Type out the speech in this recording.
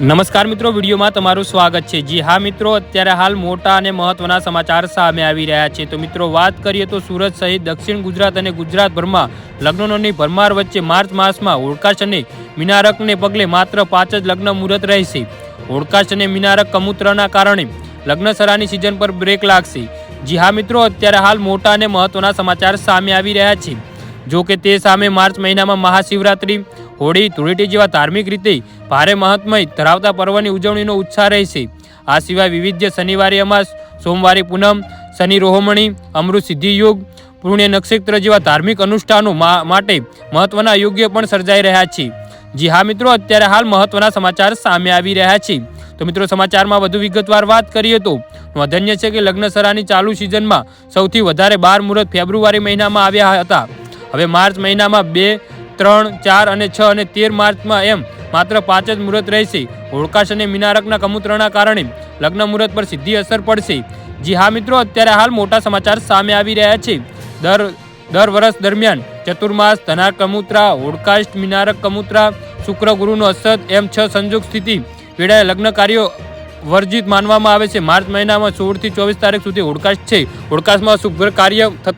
નમસ્કાર મિત્રો, વિડીયોમાં તમારું સ્વાગત છે. જી હા મિત્રો, અત્યારે હાલ મોટા અને મહત્વના સમાચાર સામે આવી રહ્યા છે. તો મિત્રો, વાત કરીએ તો સુરત સહિત દક્ષિણ ગુજરાત અને ગુજરાતભરમાં લગ્નોની ભરમાર વચ્ચે માર્ચ માસમાં હોળકાશ અને મિનારકને પગલે માત્ર પાંચ જ લગ્ન મુહૂર્ત રહેશે. હોળકાશ અને મિનારક કમૂત્રના કારણે લગ્નસરાની સિઝન પર બ્રેક લાગશે. જી હા મિત્રો, અત્યારે હાલ મોટા અને મહત્વના સમાચાર સામે આવી રહ્યા છે. જો કે તે સામે માર્ચ મહિનામાં મહાશિવરાત્રિ, હોળી, ધૂળેટી જેવા ધાર્મિક રીતે ભારે મહત્મય ધરાવતા પર્વની ઉજવણીનો ઉત્સાહ રહેશે. આ સિવાય વિવિધ શનિવારે અમાસ, સોમવારે પૂનમ, શનિ રોહમણી, અમૃત સિદ્ધિ યુગ, પુણ્ય નક્ષત્ર જેવા ધાર્મિક અનુષ્ઠાનો માટે મહત્વના યોગ્ય પણ સર્જાઈ રહ્યા છે. જી હા મિત્રો, અત્યારે હાલ મહત્વના સમાચાર સામે આવી રહ્યા છે. તો મિત્રો, સમાચારમાં વધુ વિગતવાર વાત કરીએ તો, નોંધન્ય છે કે લગ્નસરાની ચાલુ સિઝનમાં સૌથી વધારે બાર મુહૂર્ત ફેબ્રુઆરી મહિનામાં આવ્યા હતા. હવે માર્ચ મહિનામાં બે ત્રણ, ચાર અને છ અને તેર માર્ચમાં એમ માત્ર પાંચ જ મુહૂર્ત રહેશે. હોળકાશ અને મિનારકના કમૂત્રના કારણે લગ્ન મુહૂર્ત પર સીધી અસર પડશે. જી હા મિત્રો, અત્યારે હાલ મોટા સમાચાર સામે આવી રહ્યા છે. દર દર વર્ષ દરમિયાન ચતુર્માસ ધનાર કમૂત્રા હોડકાસ્ટ મિનારક કમૂત્રા શુક્ર ગુરુનો અસત એમ છ સંજોગ સ્થિતિ વેળાએ લગ્ન કાર્યો વર્જિત માનવામાં આવે છે. માર્ચ મહિનામાં સોળથી ચોવીસ તારીખ સુધી હોડકાસ્ટ છે. હોડકાશમાં શુભ કાર્ય થતા